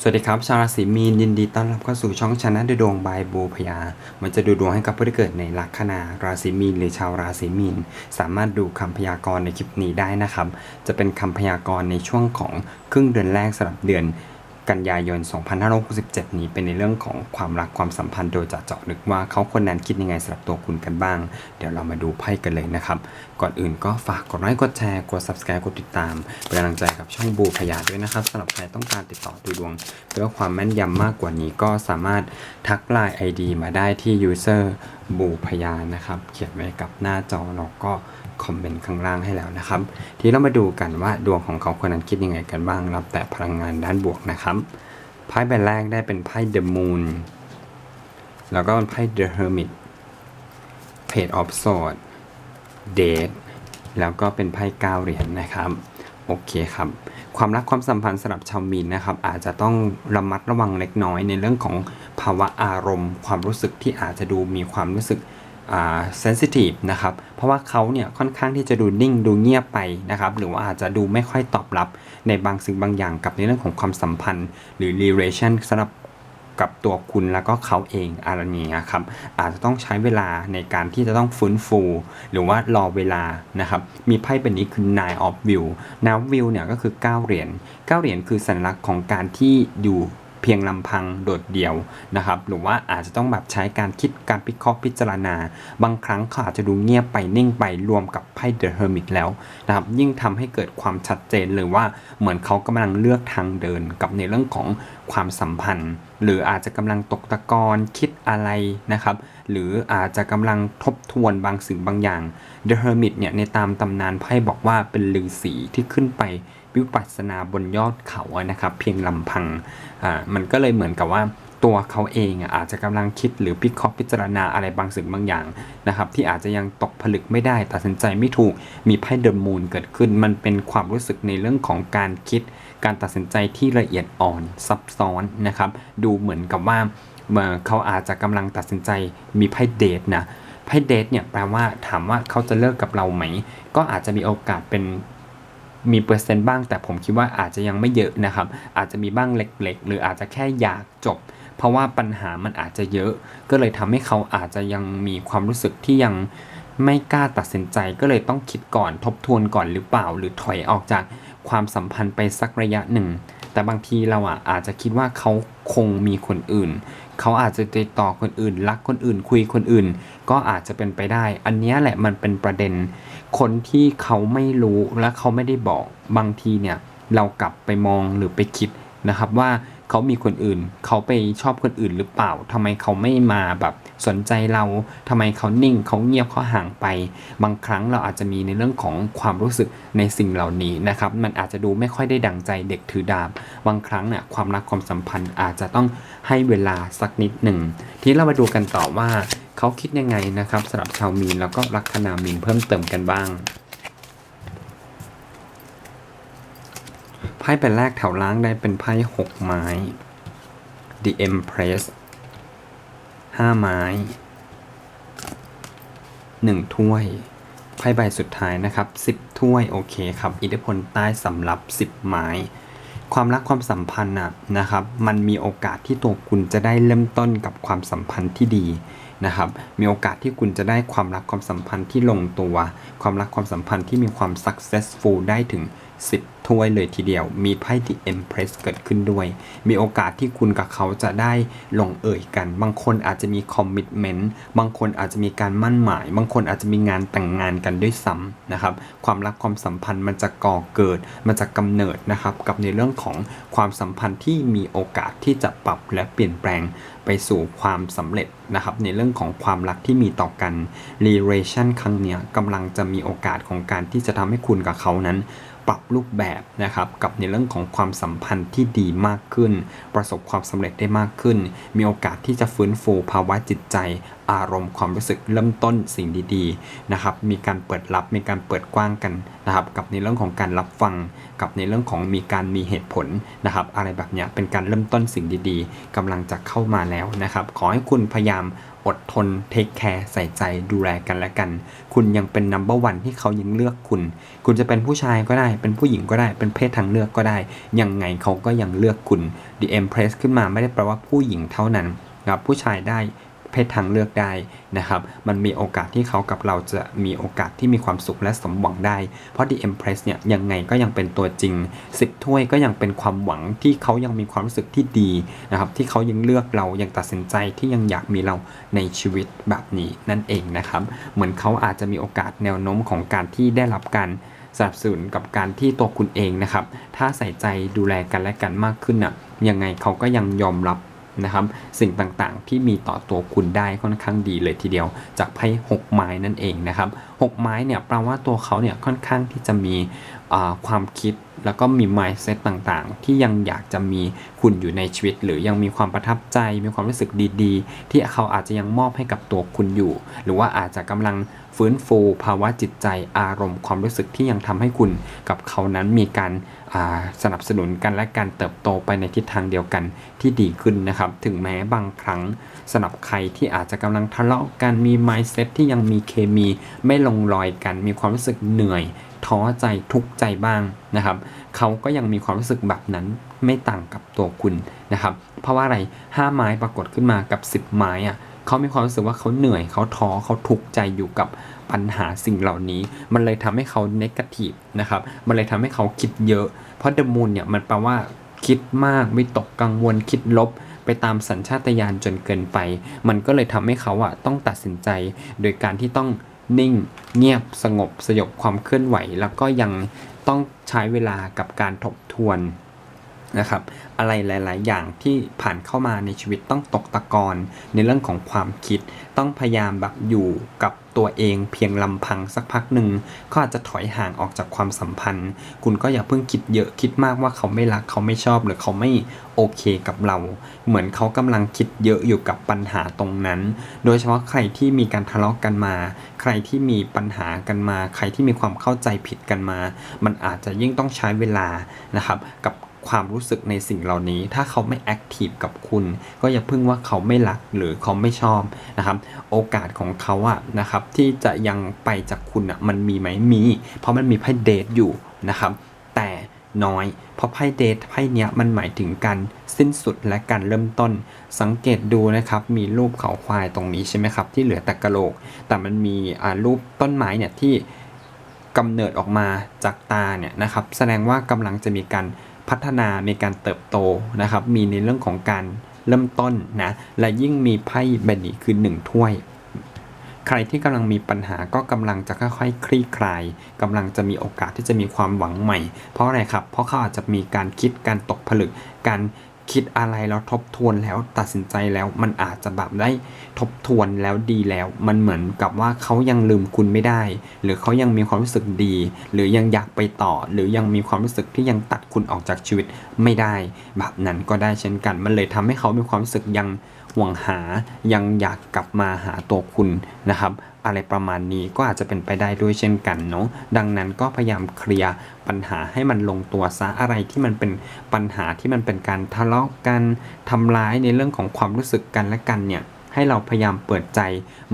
สวัสดีครับ ชาวราศีมีนยินดีต้อนรับเข้าสู่ช่องชนะดูดวงบายบูพยา มันจะดูดวงให้กับผู้ที่เกิดในลัคนาราศีมีนหรือชาวราศีมีน สามารถดูคำพยากรณ์ในคลิปนี้ได้นะครับ จะเป็นคำพยากรณ์ในช่วงของครึ่งเดือนแรกสำหรับเดือน กันยายน 2567 นี้เป็นในเรื่องของความรักความสัมพันธ์โดยจะเจาะลึกว่าเขาคนนั้นคิดยังไงสำหรับตัวคุณกันบ้าง เดี๋ยวเรามาดูไพ่กันเลยนะครับ ก่อนอื่นก็ฝากกดไลค์กดแชร์กด subscribe กดติดตาม เป็นกำลังใจกับช่องบูพยาด้วยนะครับสำหรับใครต้องการติดต่อดูดวง เพื่อความแม่นยำมากกว่านี้ก็สามารถทักไลน์ ID มาได้ที่ user บูพยานนะครับ เขียนไว้กับหน้าจอแล้วก็คอมเมนต์ข้างล่างให้แล้วนะครับ ทีนี้เรามาดูกันว่าดวงของเขาคนนั้นคิดยังไงกันบ้างรับแต่พลังงานด้านบวกนะครับไพ่ใบแรกได้เป็นไพ่ The Moon แล้วก็เป็นไพ่ The Hermit Page of Swords Date แล้วก็เป็นไพ่ก้าเหรียญนะครับโอเคครับ ความรักความสัมพันธ์สำหรับชาวมีนนะครับ อาจจะต้องระมัดระวังเล็กน้อยในเรื่องของาวะอารมณ์ ความรู้สึกที่อาจจะดูมีความรู้สึกเซนซิทีฟนะครับ เพราะว่าเขาเนี่ยค่อนข้างที่จะดูนิ่งดูเงียบไปนะครับ หรือว่าอาจจะดูไม่ค่อยตอบรับในบางสิ่งบางอย่างกับในเรื่องของความสัมพันธ์ หรือ relation สำหรับกับตัวคุณแล้วก็เขาเองอะไรอย่างเงี้ยครับอาจจะต้องใช้เวลาในการที่จะต้องฟื้นฟู หรือว่ารอเวลานะครับ มีไพ่เป็นนี้คือ nine of view nine of view เนี่ยก็คือ 9 เหรียญ 9 เหรียญคือสัญลักษณ์ของการที่อยู่ เพียงลำพังโดดเดี่ยวนะครับหรือว่าอาจจะต้องแบบใช้การคิดการพิเคราะห์พิจารณา บางครั้งเขาอาจจะดูเงียบไปนิ่งไปรวมกับไพ่ The Hermit แล้วนะครับยิ่งทำให้เกิดความชัดเจนเลยว่าเหมือนเขากำลังเลือกทางเดินกับในเรื่องของความสัมพันธ์ หรืออาจจะกำลังตกตะกอนคิดอะไรนะครับหรืออาจจะกำลังทบทวนบางสิ่งบางอย่าง The Hermit เนี่ยในตามตำนานไพ่บอกว่าเป็นฤาษีที่ขึ้นไป วิปัสสนาบนยอดเขานะครับ เพียงลำพังอ่ามันก็เลยเหมือนกับว่าตัวเขาเองอาจจะกำลังคิดหรือพิเคราะห์พิจารณาอะไรบางสิ่งบางอย่างนะครับที่อาจจะยังตกผลึกไม่ได้ตัดสินใจไม่ถูกมีไพ่เดอะมูนเกิดขึ้น มันเป็นความรู้สึกในเรื่องของการคิด การตัดสินใจที่ละเอียดอ่อนซับซ้อนนะครับดูเหมือนกับว่าเมื่อเขาอาจจะกำลังตัดสินใจมีไพ่เดทนะไพ่เดทเนี่ยแปลว่าถามว่าเขาจะเลิกกับเราไหม ก็อาจจะมีโอกาสเป็น มีเปอร์เซ็นต์บ้าง แต่ผมคิดว่าอาจจะยังไม่เยอะนะครับ อาจจะมีบ้างเล็กๆ หรืออาจจะแค่อยากจบ เพราะว่าปัญหามันอาจจะเยอะ ก็เลยทำให้เขาอาจจะยังมีความรู้สึกที่ยังไม่กล้าตัดสินใจก็เลยต้องคิดก่อนทบทวนก่อนหรือเปล่า หรือถอยออกจากความสัมพันธ์ไปสักระยะหนึ่ง แต่บางทีเราอะอาจจะคิดว่าเขาคงมีคนอื่น เขาอาจจะติดต่อคนอื่น รักคนอื่น คุยคนอื่น ก็อาจจะเป็นไปได้ อันนี้แหละมันเป็นประเด็น คนที่เขาไม่รู้และเขาไม่ได้บอกบางทีเนี่ย เรากลับไปมองหรือไปคิดนะครับว่า เขามีคนอื่น เขาไปชอบคนอื่นหรือเปล่าทำไมเขาไม่มาแบบสนใจเราทำไมเขานิ่ง เขาเงียบเขาห่างไป บางครั้งเราอาจจะมีในเรื่องของความรู้สึกในสิ่งเหล่านี้นะครับ มันอาจจะดูไม่ค่อยได้ดังใจเด็กถือดาบบางครั้งเนี่ยความรักความสัมพันธ์อาจจะต้องให้เวลาสักนิดหนึ่ง ทีนี้เรามาดูกันต่อว่าเขาคิดยังไงนะครับสำหรับชาวมีนแล้วก็ลัคนามีนเพิ่มเติมกันบ้าง พ่เป็นแรกแถวล่างได้เป็นไพ่หกไม้ The Empress ห้าไม้หนึ่งถ้วยไพ่ใบสุดท้ายนะครับสิบถ้วยโอเคครับ อิทธิพลใต้สำหรับสิบไม้ความรักความสัมพันธ์นะนะครับ มันมีโอกาสที่ตัวคุณจะได้เริ่มต้นกับความสัมพันธ์ที่ดีนะครับ มีโอกาสที่คุณจะได้ความรักความสัมพันธ์ที่ลงตัว ความรักความสัมพันธ์ที่มีความ successful ได้ถึง 10 ถ้วยเลยทีเดียว มีไพ่ The Empress เกิดขึ้นด้วย มีโอกาสที่คุณกับเขาจะได้ลงเอ่ยกัน บางคนอาจจะมี commitment บางคนอาจจะมีการมั่นหมาย บางคนอาจจะมีงานแต่งงานกันด้วยซ้ำนะครับ ความรักความสัมพันธ์มันจะก่อเกิด มันจะกำเนิดนะครับ กับในเรื่องของความสัมพันธ์ที่มีโอกาสที่จะปรับและเปลี่ยนแปลงไปสู่ความสำเร็จนะครับในเรื่องของความรักที่มีต่อกัน relation ครั้งเนี้ยกำลังจะมีโอกาสของการที่จะทำให้คุณกับเขานั้น ปรับรูปแบบนะครับกับในเรื่องของความสัมพันธ์ที่ดีมากขึ้น ประสบความสำเร็จได้มากขึ้น มีโอกาสที่จะฟื้นฟูภาวะจิตใจ อารมณ์ความรู้สึกเริ่มต้นสิ่งดีๆนะครับมีการเปิดรับมีการเปิดกว้างกันนะครับกับในเรื่องของการรับฟัง กับในเรื่องของมีการมีเหตุผลนะครับอะไรแบบเนี้ยเป็นการเริ่มต้นสิ่งดีๆกำลังจะเข้ามาแล้วนะครับขอให้คุณพยายามอดทนเทคแคร์ใส่ใจดูแลกันและกัน คุณยังเป็นนัมเบอร์วันที่เขายังเลือกคุณ คุณจะเป็นผู้ชายก็ได้ เป็นผู้หญิงก็ได้ เป็นเพศทางเลือกก็ได้ ยังไงเขาก็ยังเลือกคุณ The Empress ขึ้นมาไม่ได้แปลว่าผู้หญิงเท่านั้นครับผู้ชายได้ เพศทางเลือกได้นะครับ มันมีโอกาสที่เขากับเราจะมีโอกาสที่มีความสุขและสมหวังได้ เพราะ The Empress เนี่ยยังไงก็ยังเป็นตัวจริง 10 ถ้วยก็ยังเป็นความหวังที่เขายังมีความรู้สึกที่ดีนะครับที่เขายังเลือกเรายังตัดสินใจที่ยังอยากมีเราในชีวิตแบบนี้นั่นเองนะครับ เหมือนเขาอาจจะมีโอกาสแนวโน้มของการที่ได้รับการสนับสนุนกับการที่ตัวคุณเองนะครับ ถ้าใส่ใจดูแลกันและกันมากขึ้นน่ะยังไงเขาก็ยังยอมรับ นะครับสิ่งต่างๆที่มีต่อตัวคุณได้ค่อนข้างดีเลยทีเดียว จากไพ่หกไม้นั่นเองนะครับหกไม้เนี่ยแปลว่าตัวเขาเนี่ยค่อนข้างที่จะมี ความคิดแล้วก็มี mindset ต่างๆ ที่ยังอยากจะมีคุณอยู่ในชีวิต หรือยังมีความประทับใจ มีความรู้สึกดีๆ ที่เขาอาจจะยังมอบให้กับตัวคุณอยู่ หรือว่าอาจจะกำลังฟื้นฟูภาวะจิตใจอารมณ์ความรู้สึกที่ยังทำให้คุณกับเขานั้นมีการาสนับสนุนกันและการเติบโตไปในทิศทางเดียวกันที่ดีขึ้นนะครับ ถึงแม้บางครั้งสำหรับใครที่อาจจะกำลังทะเลาะกันมี mindset ที่ยังมีเคมีไม่ลงรอยกัน มีความรู้สึกเหนื่อย ท้อใจทุกข์ใจบ้างนะครับ เขาก็ยังมีความรู้สึกแบบนั้นไม่ต่างกับตัวคุณนะครับ เพราะว่าอะไรห้าไม้ปรากฏขึ้นมากับ 10 ไม้อะเขามีความรู้สึกว่าเขาเหนื่อยเขาท้อเขาทุกข์ใจอยู่กับปัญหาสิ่งเหล่านี้ มันเลยทำให้เขาเนกาทีฟนะครับ มันเลยทำให้เขาคิดเยอะ เพราะเดมูนเนี่ยมันแปลว่าคิดมากวิตกกังวลคิดลบไปตามสัญชาตญาณจนเกินไป มันก็เลยทำให้เขาอะต้องตัดสินใจ โดยการที่ต้อง นิ่ง เงียบสงบสยบความเคลื่อนไหว แล้วก็ยังต้องใช้เวลากับการทบทวนนะครับอะไรหลาย ๆ อย่างที่ผ่านเข้ามาในชีวิตต้องตกตะกอนในเรื่องของความคิด ต้องพยายามแบบอยู่กับ ตัวเองเพียงลำพังสักพักหนึ่งเขาอาจจะถอยห่างออกจากความสัมพันธ์ คุณก็อย่าเพิ่งคิดเยอะคิดมากว่าเขาไม่รักเขาไม่ชอบหรือเขาไม่โอเคกับเรา เหมือนเขากำลังคิดเยอะอยู่กับปัญหาตรงนั้น โดยเฉพาะใครที่มีการทะเลาะกันมา ใครที่มีปัญหากันมา ใครที่มีความเข้าใจผิดกันมา มันอาจจะยิ่งต้องใช้เวลานะครับกับ ความรู้สึกในสิ่งเหล่านี้ ถ้าเขาไม่แอคทีฟกับคุณ ก็อย่าพึ่งว่าเขาไม่รักหรือเขาไม่ชอบนะครับ โอกาสของเขาอะนะครับ ที่จะยังไปจากคุณอะมันมีไหมมี เพราะมันมีไพ่เดทอยู่นะครับ แต่น้อย เพราะไพ่เดทไพ่เนี้ยมันหมายถึงการสิ้นสุดและการเริ่มต้น สังเกตดูนะครับ มีรูปเขาควายตรงนี้ใช่ไหมครับ ที่เหลือแต่กระโหลก แต่มันมีรูปต้นไม้เนี่ยที่กำเนิดออกมาจากตาเนี่ยนะครับ แสดงว่ากำลังจะมีการ พัฒนามีการเติบโตนะครับ มีในเรื่องของการเริ่มต้นนะ และยิ่งมีไพ่ใบนี้คือหนึ่งถ้วย ใครที่กำลังมีปัญหาก็กำลังจะค่อยๆคลี่คลายกำลังจะมีโอกาสที่จะมีความหวังใหม่ เพราะอะไรครับ เพราะเขาอาจจะมีการคิดการตกผลึกการ คิดอะไรแล้วทบทวนแล้วตัดสินใจแล้วมันอาจจะแบบได้ทบทวนแล้วดีแล้ว มันเหมือนกับว่าเขายังลืมคุณไม่ได้ หรือเขายังมีความรู้สึกดี หรือยังอยากไปต่อ หรือยังมีความรู้สึกที่ยังตัดคุณออกจากชีวิตไม่ได้ แบบนั้นก็ได้เช่นกัน มันเลยทำให้เขามีความรู้สึกยังหวงหายังอยากกลับมาหาตัวคุณนะครับ อะไรประมาณนี้ก็อาจจะเป็นไปได้ด้วยเช่นกันเนาะดังนั้นก็พยายามเคลียร์ปัญหาให้มันลงตัวซะอะไรที่มันเป็นปัญหาที่มันเป็นการทะเลาะกันทำร้ายในเรื่องของความรู้สึกกันและกันเนี่ยให้เราพยายามเปิดใจ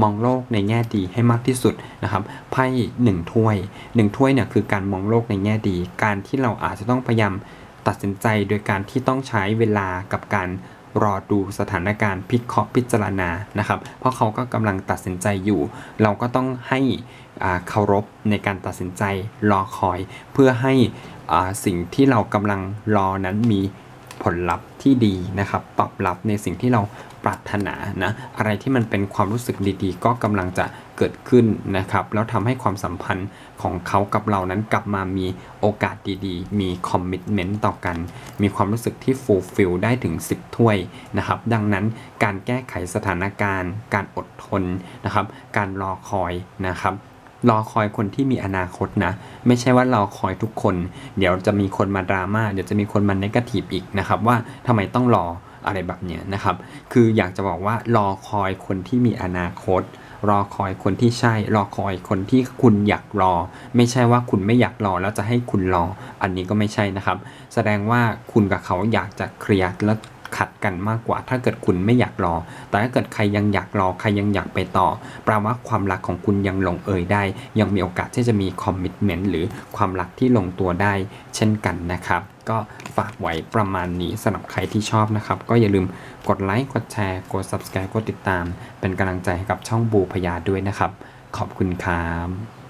มองโลกในแง่ดีให้มากที่สุดนะครับไพ่หนึ่งถ้วยหนึ่งถ้วยเนี่ยคือการมองโลกในแง่ดี การที่เราอาจจะต้องพยายามตัดสินใจโดยการที่ต้องใช้เวลากับการ รอดูสถานการณ์พิเคราะห์พิจารณานะครับ เพราะเขาก็กำลังตัดสินใจอยู่ เราก็ต้องให้เคารพในการตัดสินใจรอคอย เพื่อให้สิ่งที่เรากำลังรอนั้นมี ผลลัพธ์ที่ดีนะครับ ตอบรับในสิ่งที่เราปรารถนานะ อะไรที่มันเป็นความรู้สึกดีๆ ก็กำลังจะเกิดขึ้นนะครับ แล้วทำให้ความสัมพันธ์ของเขากับเรานั้นกลับมามีโอกาสดีๆ มีคอมมิชเมนต์ต่อกัน มีความรู้สึกที่ฟูลฟิลได้ถึง 10 ถ้วยนะครับ ดังนั้นการแก้ไขสถานการณ์ การอดทนนะครับ การรอคอยนะครับ รอคอยคนที่มีอนาคตนะ ไม่ใช่ว่ารอคอยทุกคน เดี๋ยวจะมีคนมาดราม่าเดี๋ยวจะมีคนมาเนกาทีฟอีกนะครับว่าทำไมต้องรออะไรแบบเนี้ยนะครับ คืออยากจะบอกว่ารอคอยคนที่มีอนาคต รอคอยคนที่ใช่ รอคอยคนที่คุณอยากรอ ไม่ใช่ว่าคุณไม่อยากรอแล้วจะให้คุณรอ อันนี้ก็ไม่ใช่นะครับ แสดงว่าคุณกับเขาอยากจะเคลียร์และ ขัดกันมากกว่า ถ้าเกิดคุณไม่อยากรอ แต่ถ้าเกิดใครยังอยากรอใครยังอยากไปต่อแปลว่าความรักของคุณยังลงเอยได้ ยังมีโอกาสที่จะมีคอมมิชเมนต์หรือความรักที่ลงตัวได้ เช่นกันนะครับก็ฝากไว้ประมาณนี้สำหรับใครที่ชอบนะครับ ก็อย่าลืมกดไลค์กดแชร์ กด subscribe กดติดตาม เป็นกำลังใจให้กับช่องบูพยาด้วยนะครับ ขอบคุณครับ